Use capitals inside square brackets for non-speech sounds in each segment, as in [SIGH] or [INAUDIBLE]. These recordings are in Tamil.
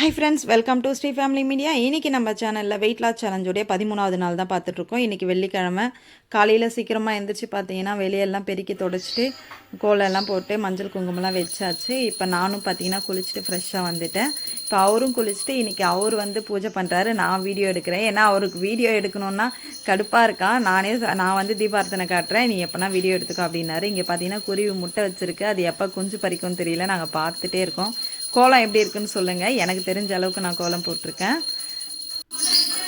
Hi friends welcome to Sri family media இன்றைக்கி நம்ம சேனலில் வெயிட் லாஸ் சேலஞ்சுடைய பதிமூணாவது நாள் தான் பார்த்துட்ருக்கோம் இன்றைக்கி வெள்ளிக்கிழமை. காலையில் சீக்கிரமாக எழுந்திரிச்சு பார்த்தீங்கன்னா வெளியெல்லாம் பெருக்கி தொடச்சிட்டு கோலெல்லாம் போட்டு மஞ்சள் குங்குமம்லாம் வச்சாச்சு. இப்போ நானும் பார்த்தீங்கன்னா குளிச்சுட்டு ஃப்ரெஷ்ஷாக வந்துட்டேன். இப்போ அவரும் குளிச்சுட்டு இன்றைக்கி அவர் வந்து பூஜை பண்ணுறாரு நான் வீடியோ எடுக்கிறேன். ஏன்னா அவருக்கு வீடியோ எடுக்கணுன்னா கடுப்பாக இருக்கான் நானே நான் வந்து தீபார்த்தனை காட்டுறேன். நீ எப்போனா வீடியோ எடுத்துக்கோ அப்படின்னாரு. இங்கே பார்த்தீங்கன்னா குருவி முட்டை வச்சுருக்கு. அது எப்போ குஞ்சு பறிக்கும்னு தெரியல. நாங்கள் பார்த்துட்டே இருக்கோம். கோலம் எப்படி இருக்குன்னு சொல்லுங்கள் எனக்கு தெரிஞ்ச அளவுக்கு நான் கோலம் போட்டிருக்கேன்.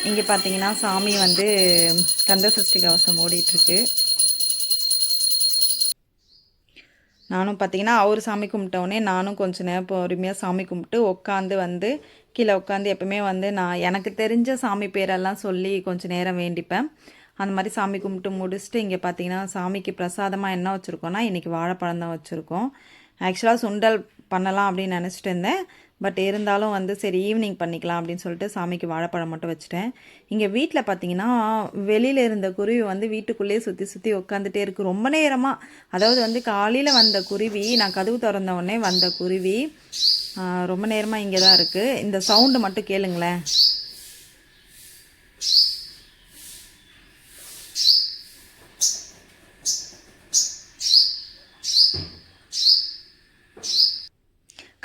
இங்கே பார்த்தீங்கன்னா சாமி வந்து கந்த சஷ்டி கவசம் ஓடிட்டுருக்கு. நானும் பார்த்தீங்கன்னா அவர் சாமி கும்பிட்டவுடனே நானும் கொஞ்ச நேரம் பொறுமையாக சாமி கும்பிட்டு உட்காந்து வந்து கீழே உட்காந்து எப்பவுமே வந்து நான் எனக்கு தெரிஞ்ச சாமி பேரெல்லாம் சொல்லி கொஞ்சம் நேரம் வேண்டிப்பேன். அந்த மாதிரி சாமி கும்பிட்டு முடிச்சுட்டு இங்கே பார்த்தீங்கன்னா சாமிக்கு பிரசாதமாக என்ன வச்சுருக்கோன்னா இன்றைக்கி வாழைப்பழம் தான் வச்சுருக்கோம். ஆக்சுவலாக சுண்டல் பண்ணலாம் அப்படின்னு நினச்சிட்டு இருந்தேன். பட் இருந்தாலும் வந்து சரி ஈவினிங் பண்ணிக்கலாம் அப்படின்னு சொல்லிட்டு சாமிக்கு வாழைப்பழம் மட்டும் வச்சுட்டேன். இங்கே வீட்டில் பார்த்தீங்கன்னா வெளியில் இருந்த குருவி வந்து வீட்டுக்குள்ளேயே சுற்றி சுற்றி உட்காந்துட்டே இருக்குது ரொம்ப நேரமாக அதாவது வந்து காலையில் வந்த குருவி நான் கதவு திறந்த உடனே வந்த குருவி ரொம்ப நேரமாக இங்கே தான் இருக்குது இந்த சவுண்டு மட்டும் கேளுங்களேன்.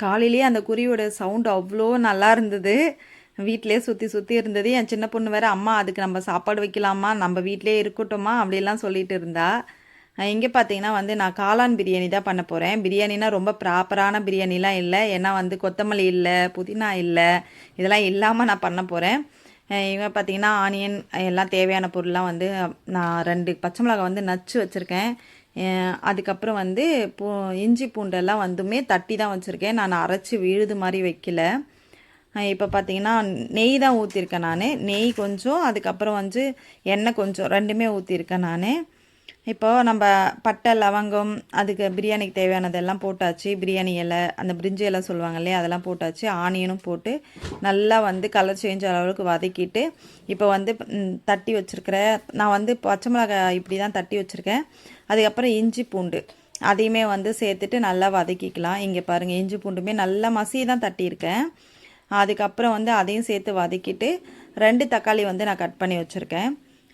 காலையிலேயே அந்த குருவியோட சவுண்ட் அவ்வளோ நல்லா இருந்தது. வீட்டிலே சுற்றி சுற்றி இருந்தது. என் சின்ன பொண்ணு வேறு அம்மா அதுக்கு நம்ம சாப்பாடு வைக்கலாமா? நம்ம வீட்டிலே இருக்கட்டுமா? அப்படிலாம் சொல்லிட்டு இருந்தா. இங்கே பார்த்தீங்கன்னா வந்து நான் காளான் பிரியாணி தான் பண்ண போகிறேன் பிரியாணினா ரொம்ப ப்ராப்பரான பிரியாணிலாம் இல்லை. ஏன்னா வந்து கொத்தமல்லி இல்லை புதினா இல்லை. இதெல்லாம் இல்லாமல் நான் பண்ண போகிறேன் இவங்க பார்த்தீங்கன்னா ஆனியன் எல்லாம் தேவையான பொருள்லாம் வந்து நான் ரெண்டு பச்சை மிளகாய் வந்து நச்சு வச்சுருக்கேன். அதுக்கப்புறம் வந்து பூ இஞ்சி பூண்டெல்லாம் வந்துமே தட்டி தான் வச்சுருக்கேன். நான் அரைச்சி விழுது மாதிரி வைக்கல. இப்போ பார்த்தீங்கன்னா நெய் தான் ஊற்றிருக்கேன் நான். நெய் கொஞ்சம் அதுக்கப்புறம் வந்து எண்ணெய் கொஞ்சம் ரெண்டுமே ஊற்றிருக்கேன் நான். இப்போ நம்ம பட்டை லவங்கம் அதுக்கு பிரியாணிக்கு தேவையானதெல்லாம் போட்டாச்சு. பிரியாணி இலை அந்த பிரிஞ்சி இலை சொல்லுவாங்க இல்லையா அதெல்லாம் போட்டாச்சு. ஆனியனும் போட்டு நல்லா வந்து கலர் சேஞ்ச் அளவுக்கு வதக்கிட்டு இப்போ வந்து தட்டி வச்சுருக்கிற நான் வந்து பச்சை மிளகாய் இப்படி தான் தட்டி வச்சுருக்கேன். அதுக்கப்புறம் இஞ்சி பூண்டு. அதையுமே வந்து சேர்த்துட்டு நல்லா வதக்கிக்கலாம். இங்கே பாருங்கள் இஞ்சி பூண்டுமே நல்லா மசியை தான் தட்டியிருக்கேன். அதுக்கப்புறம் வந்து அதையும் சேர்த்து வதக்கிட்டு ரெண்டு தக்காளி வந்து நான் கட் பண்ணி வச்சுருக்கேன்.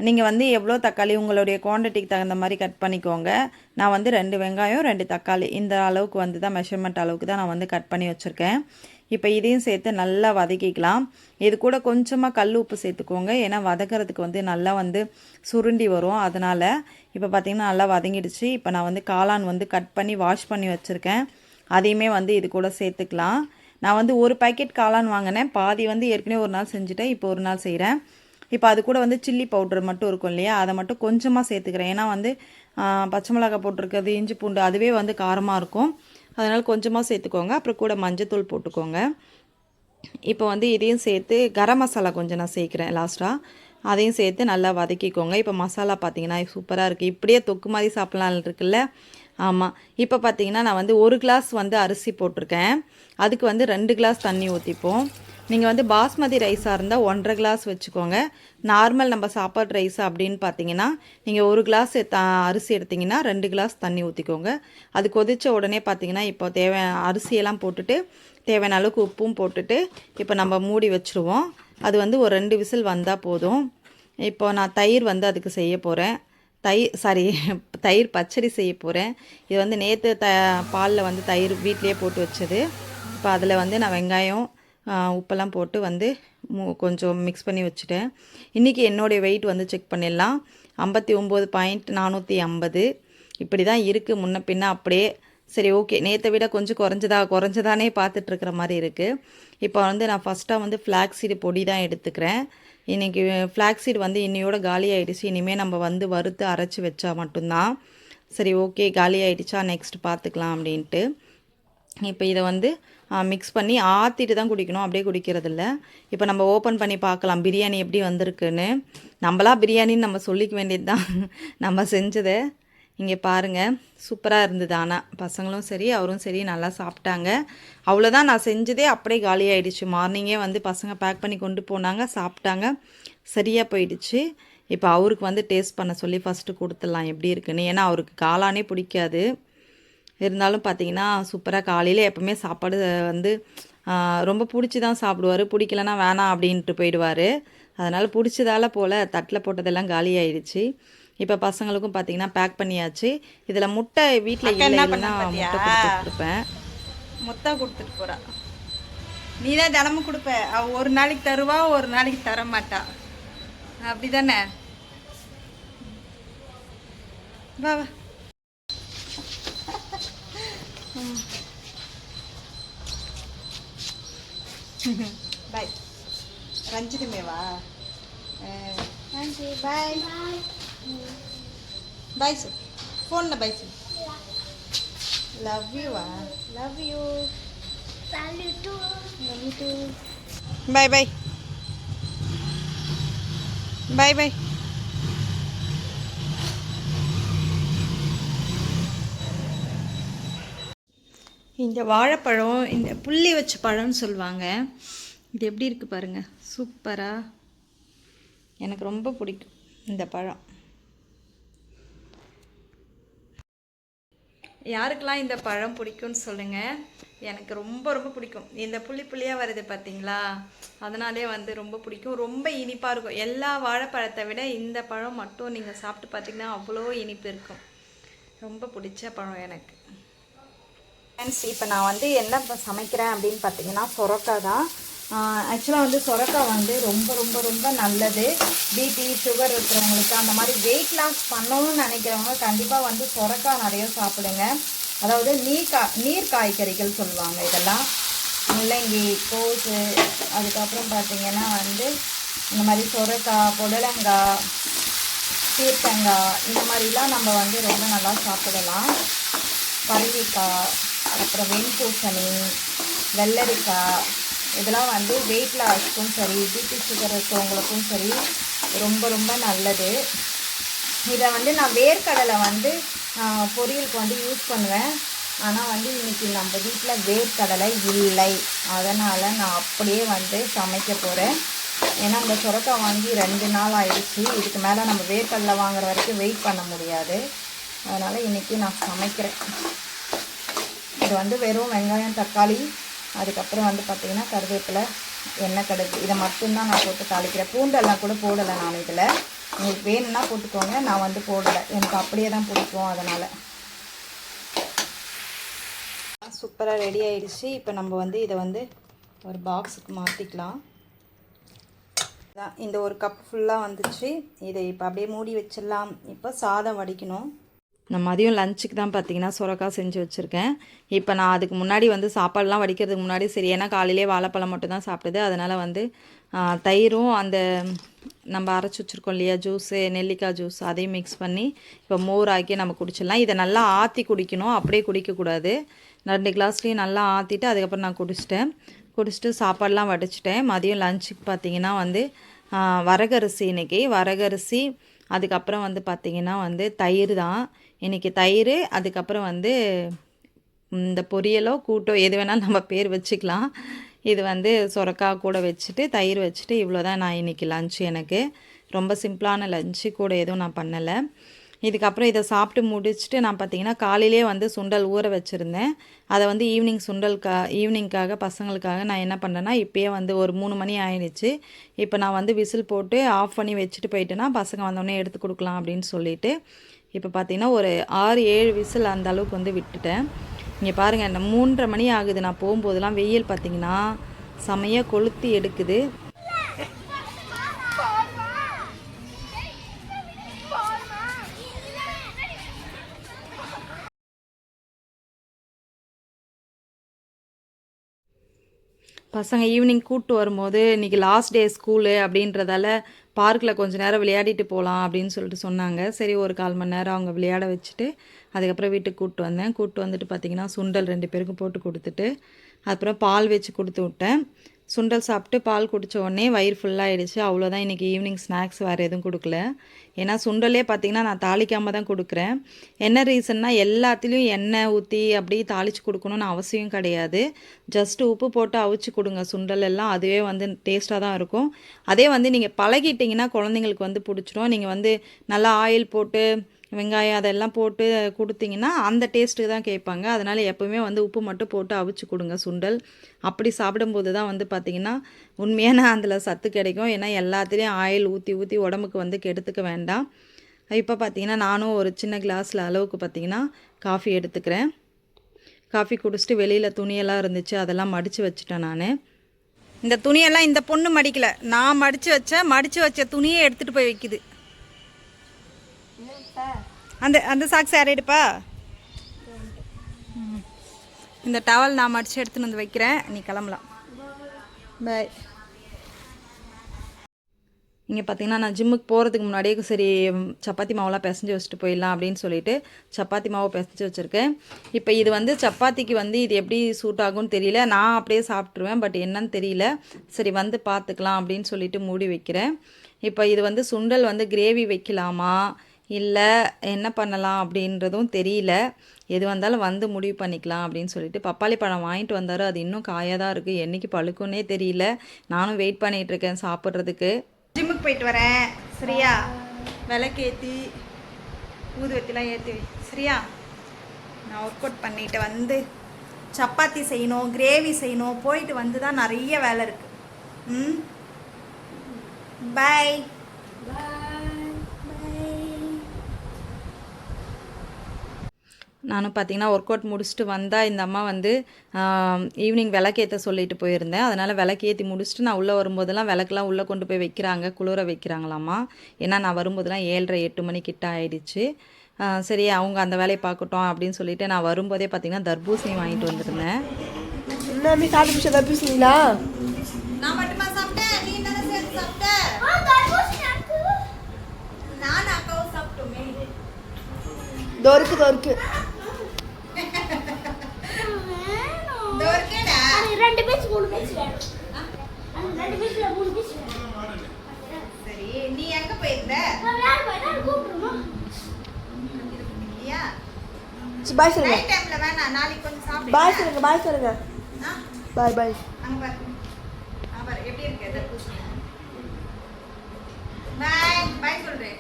நீங்கள் வந்து எவ்வளோ தக்காளி உங்களுடைய குவான்டிட்டிக்கு தகுந்த மாதிரி கட் பண்ணிக்கோங்க. நான் வந்து ரெண்டு வெங்காயம் ரெண்டு தக்காளி இந்த அளவுக்கு வந்து தான் மெஷர்மெண்ட் அளவுக்கு தான் நான் வந்து கட் பண்ணி வச்சுருக்கேன். இப்போ இதையும் சேர்த்து நல்லா வதக்கிக்கலாம். இது கூட கொஞ்சமாக கல் உப்பு சேர்த்துக்கோங்க. ஏன்னா வதக்கிறதுக்கு வந்து நல்லா வந்து சுருண்டி வரும். அதனால் இப்போ பார்த்தீங்கன்னா நல்லா வதங்கிடுச்சு. இப்போ நான் வந்து காளான் வந்து கட் பண்ணி வாஷ் பண்ணி வச்சுருக்கேன். அதையுமே வந்து இது கூட சேர்த்துக்கலாம். நான் வந்து ஒரு பேக்கெட் காளான் வாங்கினேன். பாதி வந்து ஏற்கனவே ஒரு நாள் செஞ்சுட்டேன். இப்போ ஒரு நாள் செய்கிறேன் இப்போ அது கூட வந்து சில்லி பவுடர் மட்டும் இருக்கும் இல்லையா? அதை மட்டும் கொஞ்சமாக சேர்த்துக்கிறேன். ஏன்னா வந்து பச்சை மிளகாய் போட்டிருக்கிறது இஞ்சி பூண்டு அதுவே வந்து காரமாக இருக்கும். அதனால் கொஞ்சமாக சேர்த்துக்கோங்க. அப்புறம் கூட மஞ்சத்தூள் போட்டுக்கோங்க. இப்போ வந்து இதையும் சேர்த்து கரம் மசாலா கொஞ்சம் நான் சேர்க்குறேன் லாஸ்ட்டாக அதையும் சேர்த்து நல்லா வதக்கிக்கோங்க. இப்போ மசாலா பார்த்தீங்கன்னா சூப்பராக இருக்குது இப்படியே தொக்கு மாதிரி சாப்பிட்லாம் இருக்குல்ல? ஆமாம் இப்போ பார்த்தீங்கன்னா நான் வந்து ஒரு கிளாஸ் வந்து அரிசி போட்டிருக்கேன். அதுக்கு வந்து ரெண்டு கிளாஸ் தண்ணி ஊற்றிப்போம் நீங்கள் வந்து பாஸ்மதி ரைஸாக இருந்தால் ஒன்றரை கிளாஸ் வச்சுக்கோங்க. நார்மல் நம்ம சாப்பாடு ரைஸ் அப்படின்னு பார்த்தீங்கன்னா நீங்கள் ஒரு கிளாஸ் த அரிசி எடுத்திங்கன்னா ரெண்டு கிளாஸ் தண்ணி ஊற்றிக்கோங்க அது கொதித்த உடனே பார்த்தீங்கன்னா இப்போ தேவை அரிசியெல்லாம் போட்டுட்டு தேவையான அளவுக்கு உப்பும் போட்டுட்டு இப்போ நம்ம மூடி வச்சுருவோம். அது வந்து ஒரு ரெண்டு விசில் வந்தால் போதும். இப்போ நான் தயிர் வந்து அதுக்கு செய்ய போகிறேன் தயிர் சாரி [LAUGHS] தயிர் பச்சடி செய்ய போகிறேன் இது வந்து நேற்று த பாலில் வந்து தயிர் வீட்டிலே போட்டு வச்சது. இப்போ அதில் வந்து நான் வெங்காயம் உப்பெல்லாம் போட்டு வந்து மு- கொஞ்சம் மிக்ஸ் பண்ணி வச்சுட்டேன். இன்றைக்கி என்னுடைய வெயிட் வந்து செக் பண்ணிடலாம். ஐம்பத்தி ஒம்பது பாயிண்ட் நானூற்றி ஐம்பது. இப்படி தான் இருக்குது முன்ன பின்ன அப்படியே சரி ஓகே நேற்றை விட கொஞ்சம் குறைஞ்சதா குறைஞ்சதானே பார்த்துட்ருக்கிற மாதிரி இருக்குது இப்போ வந்து நான் ஃபஸ்ட்டாக வந்து ஃப்ளாக் சீடு பொடி தான் எடுத்துக்கிறேன். இன்றைக்கி ஃப்ளாக் சீடு வந்து இன்னையோட காலி ஆகிடுச்சு இனிமேல் நம்ம வந்து வறுத்து அரைச்சி வச்சா மட்டும்தான். சரி ஓகே காலி ஆகிடுச்சா நெக்ஸ்ட் பார்த்துக்கலாம் அப்படின்ட்டு. இப்போ இதை வந்து மிக்ஸ் பண்ணி ஆற்றிட்டு தான் குடிக்கணும். அப்படியே குடிக்கிறதில்ல. இப்போ நம்ம ஓப்பன் பண்ணி பார்க்கலாம். பிரியாணி எப்படி வந்திருக்குன்னு. நம்மளா பிரியாணின்னு நம்ம சொல்லிக்க வேண்டியது தான் [LAUGHS] நம்ம செஞ்சதை இங்கே பாருங்கள் சூப்பராக இருந்தது ஆனால் பசங்களும் சரி அவரும் சரி நல்லா சாப்பிட்டாங்க. அவ்வளோதான் நான் செஞ்சதே அப்படியே காலி மார்னிங்கே வந்து பசங்க பேக் பண்ணி கொண்டு போனாங்க சாப்பிட்டாங்க. சரியாக போயிடுச்சு. இப்போ அவருக்கு வந்து டேஸ்ட் பண்ண சொல்லி ஃபஸ்ட்டு கொடுத்துடலாம். எப்படி இருக்குன்னு. ஏன்னா அவருக்கு காளானே பிடிக்காது. இருந்தாலும் பார்த்தீங்கன்னா சூப்பராக காலையில் எப்போவுமே சாப்பாடு வந்து ரொம்ப பிடிச்சி தான் சாப்பிடுவார். பிடிக்கலனா வேணாம் அப்படின்ட்டு போயிடுவார். அதனால் பிடிச்சதால போல் தட்டில் போட்டதெல்லாம் காலி ஆயிடுச்சு. இப்போ பசங்களுக்கும் பார்த்தீங்கன்னா பேக் பண்ணியாச்சு. இதில் முட்டை வீட்டில் இல்லைன்னா முட்டை பாத்தியா? கொடுத்துட்ருப்பேன் மொத்தா கொடுத்துட்டு போறா. நீ தான் தினமும் கொடுப்ப. அவ ஒரு நாளைக்கு தருவா ஒரு நாளைக்கு தர மாட்டா அப்படிதானே? வா வா. [LAUGHS] பாய் ரஞ்சிதமேவா? நன்றி பாய் பாய் சார் ஃபோனில் bye sir love யூவா love you Love you. Too. Bye bye. Bye bye. இந்த வாழைப்பழம் இந்த புள்ளி வச்ச பழம்னு சொல்லுவாங்க. இது எப்படி இருக்குது பாருங்கள் சூப்பராக எனக்கு ரொம்ப பிடிக்கும் இந்த பழம். யாருக்கெல்லாம் இந்த பழம் பிடிக்கும்னு சொல்லுங்கள் எனக்கு ரொம்ப ரொம்ப பிடிக்கும். இந்த புள்ளி புள்ளியாக வருது பார்த்தீங்களா அதனாலே வந்து ரொம்ப பிடிக்கும். ரொம்ப இனிப்பாக இருக்கும். எல்லா வாழைப்பழத்தை விட இந்த பழம் மட்டும் நீங்கள் சாப்பிட்டு பார்த்தீங்கன்னா அவ்வளோ இனிப்பு இருக்கும். ரொம்ப பிடிச்ச பழம் எனக்கு. ஃப்ரெண்ட்ஸ் இப்போ நான் வந்து என்ன இப்போ சமைக்கிறேன் அப்படின்னு பார்த்தீங்கன்னா சொரக்காய் தான் ஆக்சுவலாக வந்து சொரக்காய் வந்து ரொம்ப ரொம்ப ரொம்ப நல்லது. பிபி சுகர் இருக்கிறவங்களுக்கு அந்த மாதிரி வெயிட் லாஸ் பண்ணணும்னு நினைக்கிறவங்க கண்டிப்பாக வந்து சொரக்காய் நிறைய சாப்பிடுங்க. அதாவது நீர் கா நீர் காய்கறிகள் சொல்லுவாங்க இதெல்லாம். முள்ளங்கி கோஸு அதுக்கப்புறம் பார்த்திங்கன்னா வந்து இந்த மாதிரி சொரக்காய் புடலங்காய் பீர்க்கங்காய் இந்த மாதிரிலாம் நம்ம வந்து ரொம்ப நல்லா சாப்பிடலாம். பரங்கிக்காய் அப்புறம் வெண்பூசணி வெள்ளரிக்காய் இதெல்லாம் வந்து வெயிட் லாஸ்க்கும் சரி பிபி சுகர் இருக்கவங்களுக்கும் சரி ரொம்ப ரொம்ப நல்லது. இதை வந்து நான் வேர்க்கடலை வந்து பொரியலுக்கு வந்து யூஸ் பண்ணுவேன். ஆனால் வந்து இன்றைக்கி நம்ம வீட்டில் வேர்க்கடலை இல்லை. அதனால் நான் அப்படியே வந்து சமைக்க போகிறேன் ஏன்னா இந்த சுரக்காய் வாங்கி ரெண்டு நாள் ஆயிடுச்சு. இதுக்கு மேலே நம்ம வேர்க்கடலை வாங்குற வரைக்கும் வெயிட் பண்ண முடியாது. அதனால் இன்றைக்கி நான் சமைக்கிறேன். இது வந்து வெறும் வெங்காயம் தக்காளி அதுக்கப்புறம் வந்து பார்த்திங்கன்னா கருவேப்பிலை எண்ணெய் கடுகு. இதை மட்டும்தான் நான் போட்டு தாளிக்கிறேன். பூண்டெல்லாம் கூட போடலை நான் இதில். உங்களுக்கு வேணும்னா போட்டுக்கோங்க. நான் வந்து போடலை. எனக்கு அப்படியே தான் பிடிக்கும் அதனால். சூப்பராக ரெடி ஆயிடுச்சு. இப்போ நம்ம வந்து இதை வந்து ஒரு பாக்ஸுக்கு மாற்றிக்கலாம் இந்த ஒரு கப் ஃபுல்லாக வந்துச்சு. இதை இப்போ அப்படியே மூடி வச்சிடலாம். இப்போ சாதம் வடிக்கணும். நான் மதியம் லஞ்சுக்கு தான் பார்த்தீங்கன்னா சுரக்காய் செஞ்சு வச்சுருக்கேன். இப்போ நான் அதுக்கு முன்னாடி வந்து சாப்பாடெலாம் வடிக்கிறதுக்கு முன்னாடி சரி ஏன்னா காலையிலே வாழைப்பழம் மட்டும் தான் சாப்பிடுது அதனால் வந்து தயிரும் அந்த நம்ம அரைச்சி வச்சுருக்கோம் இல்லையா ஜூஸு நெல்லிக்காய் ஜூஸ் அதையும் மிக்ஸ் பண்ணி இப்போ மோர் ஆக்கி நம்ம குடிச்சிடலாம். இதை நல்லா ஆற்றி குடிக்கணும். அப்படியே குடிக்கக்கூடாது. ரெண்டு கிளாஸ்லேயும் நல்லா ஆற்றிட்டு அதுக்கப்புறம் நான் குடிச்சிட்டேன். குடிச்சிட்டு சாப்பாடெலாம் வடிச்சிட்டேன். மதியம் லஞ்சுக்கு பார்த்தீங்கன்னா வந்து வரகரிசி இன்னைக்கு. வரகரிசி அதுக்கப்புறம் வந்து பார்த்திங்கன்னா வந்து தயிர் தான். இன்றைக்கி தயிர் அதுக்கப்புறம் வந்து இந்த பொரியலோ கூட்டோ எது வேணாலும் நம்ம பேர் வச்சுக்கலாம். இது வந்து சுரக்கா கூட வச்சுட்டு தயிர் வச்சுட்டு இவ்வளோ தான் நான் இன்றைக்கி லஞ்சு எனக்கு. ரொம்ப சிம்பிளான லஞ்சு கூட எதுவும் நான் பண்ணலை. இதுக்கப்புறம் இதை சாப்பிட்டு முடிச்சுட்டு நான் பார்த்தீங்கன்னா காலையிலே வந்து சுண்டல் ஊற வச்சுருந்தேன். அதை வந்து ஈவினிங் சுண்டலுக்கா ஈவினிங்க்காக பசங்களுக்காக நான் என்ன பண்ணேன்னா இப்போயே வந்து ஒரு மூணு மணி ஆயிடுச்சு. இப்போ நான் வந்து விசில் போட்டு ஆஃப் பண்ணி வச்சுட்டு போயிட்டேன்னா பசங்க வந்தோடனே எடுத்து கொடுக்கலாம் அப்படின்னு சொல்லிவிட்டு இப்போ பார்த்தீங்கன்னா ஒரு ஆறு ஏழு விசில் அந்த அளவுக்கு வந்து விட்டுட்டேன். இங்கே பாருங்கள் இந்த மூன்றரை மணி ஆகுது. நான் போகும்போதெல்லாம் வெயில் பார்த்தீங்கன்னா செமையாக கொளுத்தி எடுக்குது. பசங்க ஈவினிங் கூப்பிட்டு வரும்போது இன்றைக்கி லாஸ்ட் டே ஸ்கூலு அப்படின்றதால பார்க்கில் கொஞ்சம் நேரம் விளையாடிட்டு போகலாம் அப்படின்னு சொல்லிட்டு சொன்னாங்க. சரி ஒரு கால் மணி நேரம் அவங்க விளையாட வச்சுட்டு அதுக்கப்புறம் வீட்டுக்கு கூப்பிட்டு வந்தேன். கூப்பிட்டு வந்துட்டு பார்த்தீங்கன்னா சுண்டல் ரெண்டு பேருக்கும் போட்டு கொடுத்துட்டு அப்புறம் பால் வச்சு கொடுத்து விட்டேன். சுண்டல் சாப்பிட்டு பால் குடித்த உடனே வயிறு ஃபுல்லாகிடுச்சு அவ்வளோதான் இன்றைக்கி ஈவினிங் ஸ்நாக்ஸ் வேறு எதுவும் கொடுக்கல. ஏன்னா சுண்டலே பார்த்தீங்கன்னா நான் தாளிக்காமல் தான் கொடுக்குறேன். என்ன ரீசன்னா எல்லாத்துலேயும் எண்ணெய் ஊற்றி அப்படியே தாளித்து கொடுக்கணும்னு அவசியம் கிடையாது. ஜஸ்ட்டு உப்பு போட்டு அவிச்சு கொடுங்க. சுண்டல் எல்லாம் அதுவே வந்து டேஸ்ட்டாக தான் இருக்கும். அதே வந்து நீங்கள் பழகிட்டிங்கன்னா குழந்தைங்களுக்கு வந்து பிடிச்சிரும். நீங்கள் வந்து நல்லா ஆயில் போட்டு வெங்காயம் அதெல்லாம் போட்டு கொடுத்தீங்கன்னா அந்த டேஸ்ட்டு தான் கேட்பாங்க. அதனால் எப்போவுமே வந்து உப்பு மட்டும் போட்டு அவிச்சு கொடுங்க சுண்டல். அப்படி சாப்பிடும்போது தான் வந்து பார்த்திங்கன்னா உண்மையான அதில் சத்து கிடைக்கும். ஏன்னா எல்லாத்துலேயும் ஆயில் ஊற்றி ஊற்றி உடம்புக்கு வந்து கெடுத்துக்க வேண்டாம். இப்போ பார்த்தீங்கன்னா நானும் ஒரு சின்ன கிளாஸில் அளவுக்கு பார்த்தீங்கன்னா காஃபி எடுத்துக்கிறேன். காஃபி குடிச்சிட்டு வெளியில் துணியெல்லாம் இருந்துச்சு அதெல்லாம் மடித்து வச்சுட்டேன் நான். இந்த துணியெல்லாம் இந்த பொண்ணு மடிக்கலை. நான் மடித்து வச்சேன் மடித்து வச்ச துணியை எடுத்துகிட்டு போய் வைக்குது. அந்த அந்த சாக்ஸ் யார் எடுப்பா. இந்த டவல் நான் மடித்து எடுத்துன்னு வந்து வைக்கிறேன். நீ கிளம்பலாம். பாய் இங்கே பார்த்தீங்கன்னா நான் ஜிம்முக்கு போகிறதுக்கு முன்னாடியே சரி சப்பாத்தி மாவுலாம் பிசைஞ்சு வச்சுட்டு போயிடலாம் அப்படின்னு சொல்லிட்டு சப்பாத்தி மாவு பிசைஞ்சு வச்சுருக்கேன். இப்போ இது வந்து சப்பாத்திக்கு வந்து இது எப்படி சூட் ஆகும்னு தெரியல. நான் அப்படியே சாப்பிட்ருவேன் பட் என்னன்னு தெரியல. சரி வந்து பார்த்துக்கலாம் அப்படின்னு சொல்லிட்டு மூடி வைக்கிறேன். இப்போ இது வந்து சுண்டல் வந்து கிரேவி வைக்கலாமா? இல்லை என்ன பண்ணலாம் அப்படின்றதும் தெரியல. எது வந்தாலும் வந்து முடிவு பண்ணிக்கலாம் அப்படின்னு சொல்லிட்டு பப்பாளி பழம் வாங்கிட்டு வந்தார். அது இன்னும் காயாக தான் இருக்குது என்னைக்கு பழுக்குன்னே தெரியல. நானும் வெயிட் பண்ணிகிட்ருக்கேன் சாப்பிட்றதுக்கு. ஜிம்முக்கு போயிட்டு வரேன். சரியா? விளக்கேற்றி ஊதுவத்திலாம் ஏற்றி வை. சரியா? நான் ஒர்க் அவுட் பண்ணிட்டு வந்து சப்பாத்தி செய்யணும் கிரேவி செய்யணும். போயிட்டு வந்து தான் நிறைய வேலை இருக்குது ம்? பை நானும் பார்த்தீங்கன்னா ஒர்க் அவுட் முடிச்சுட்டு வந்தால் இந்த அம்மா வந்து ஈவினிங் விளக்கேற்ற சொல்லிட்டு போயிருந்தேன். அதனால் விளக்கேற்றி முடிச்சுட்டு நான் உள்ளே வரும்போதெல்லாம் விளக்கெல்லாம் உள்ளே கொண்டு போய் வைக்கிறாங்க குளிர வைக்கிறாங்களாம்மா. ஏன்னா நான் வரும்போதெல்லாம் ஏழரை எட்டு மணி கிட்ட ஆயிடுச்சு. ஆ, சரி அவங்க அந்த வேலையை பார்க்கட்டும் அப்படின்னு சொல்லிட்டு நான் வரும்போதே பார்த்தீங்கன்னா தர்பூசணி வாங்கிட்டு வந்திருந்தேன். தப்பிச்சிங்களா நான் மட்டுமா சாப்பிட்டேன்? நீ தானே சேர்த்து சாப்பிட்ட? நான் அக்காவும் சாப்பிட்டோமே. தோருக்கு தோருக்கு இந்த இருக்கேடா ரெண்டு பேச்சு மூணு பேச்சு வேணும். ரெண்டு மூணு சரி நீ எங்க போயிருந்த? பாய் சொல்லுங்க. நைட் டைம்ல வேணாம் நாளைக்கு கொஞ்சம் சாப்பிடு. பாய் சொல்லுங்க பாய் சொல்லுங்க. ஆ, பாய் பாய் அங்க பாரு. அங்க பாரு எப்படி இருக்கு? பாய் பாய் சொல்றேன்.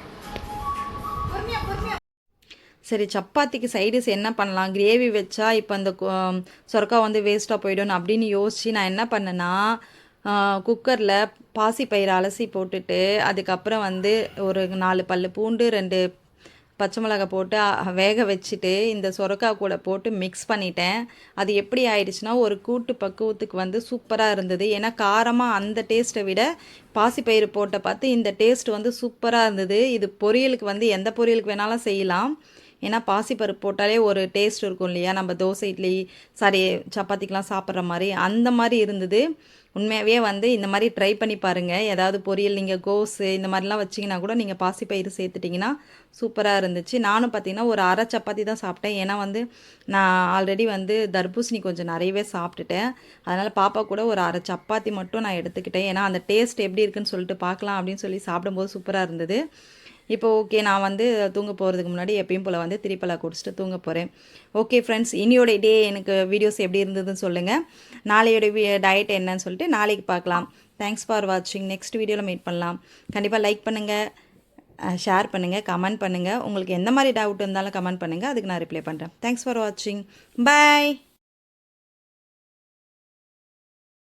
சரி சப்பாத்திக்கு சைடிஸ் என்ன பண்ணலாம்? கிரேவி வச்சா இப்போ அந்த கு- சொரக்கா வந்து வேஸ்ட்டாக போயிடும் அப்படின்னு யோசித்து நான் என்ன பண்ணேன்னா குக்கரில் பாசிப்பயிறு அலசி போட்டுட்டு அதுக்கப்புறம் வந்து ஒரு நாலு பல் பூண்டு ரெண்டு பச்சை மிளகாய் போட்டு வேக வச்சுட்டு இந்த சொரக்கா கூட போட்டு மிக்ஸ் பண்ணிட்டேன். அது எப்படி ஆயிடுச்சுன்னா ஒரு கூட்டு பக்குவத்துக்கு வந்து சூப்பராக இருந்தது. ஏன்னா காரமாக அந்த டேஸ்ட்டை விட பாசிப்பயிறு போட்ட பார்த்து இந்த டேஸ்ட் வந்து சூப்பராக இருந்தது. இது பொரியலுக்கு வந்து எந்த பொரியலுக்கு வேணாலும் செய்யலாம். ஏன்னா பாசிப்பருப்பு போட்டாலே ஒரு டேஸ்ட் இருக்கும் இல்லையா? நம்ம தோசை இட்லி சாரி சப்பாத்திக்கெலாம் சாப்பிட்ற மாதிரி. அந்த மாதிரி இருந்தது. உண்மையாகவே வந்து இந்த மாதிரி ட்ரை பண்ணி பாருங்கள் ஏதாவது பொரியல் நீங்கள் கோஸு இந்த மாதிரிலாம் வச்சிங்கன்னா கூட நீங்கள் பாசிப்பயிறு சேர்த்துட்டிங்கன்னா சூப்பராக இருந்துச்சு. நானும் பார்த்தீங்கன்னா ஒரு அரை சப்பாத்தி தான் சாப்பிட்டேன். ஏன்னா வந்து நான் ஆல்ரெடி வந்து தர்பூசணி கொஞ்சம் நிறையவே சாப்பிட்டுட்டேன். அதனால் பாப்பா கூட ஒரு அரை சப்பாத்தி மட்டும் நான் எடுத்துக்கிட்டேன். ஏன்னா அந்த டேஸ்ட் எப்படி இருக்குன்னு சொல்லிட்டு பார்க்கலாம் அப்படின்னு சொல்லி சாப்பிடும்போது சூப்பராக இருந்தது. இப்போ ஓகே நான் வந்து தூங்க போகிறதுக்கு முன்னாடி எப்பயும் போல் வந்து திரிப்பலா குடிச்சிட்டு தூங்க போகிறேன் ஓகே ஃப்ரெண்ட்ஸ் இனியோட டே எனக்கு வீடியோஸ் எப்படி இருந்ததுன்னு சொல்லுங்கள் நாளையோட டயட் என்னன்னு சொல்லிட்டு நாளைக்கு பார்க்கலாம். தேங்க்ஸ் ஃபார் வாட்சிங் நெக்ஸ்ட் வீடியோவில் மீட் பண்ணலாம். கண்டிப்பாக லைக் பண்ணுங்கள் ஷேர் பண்ணுங்கள் கமெண்ட் பண்ணுங்கள் உங்களுக்கு எந்த மாதிரி டவுட் இருந்தாலும் கமெண்ட் பண்ணுங்கள் அதுக்கு நான் ரிப்ளை பண்ணுறேன் தேங்க்ஸ் ஃபார் வாட்சிங் பை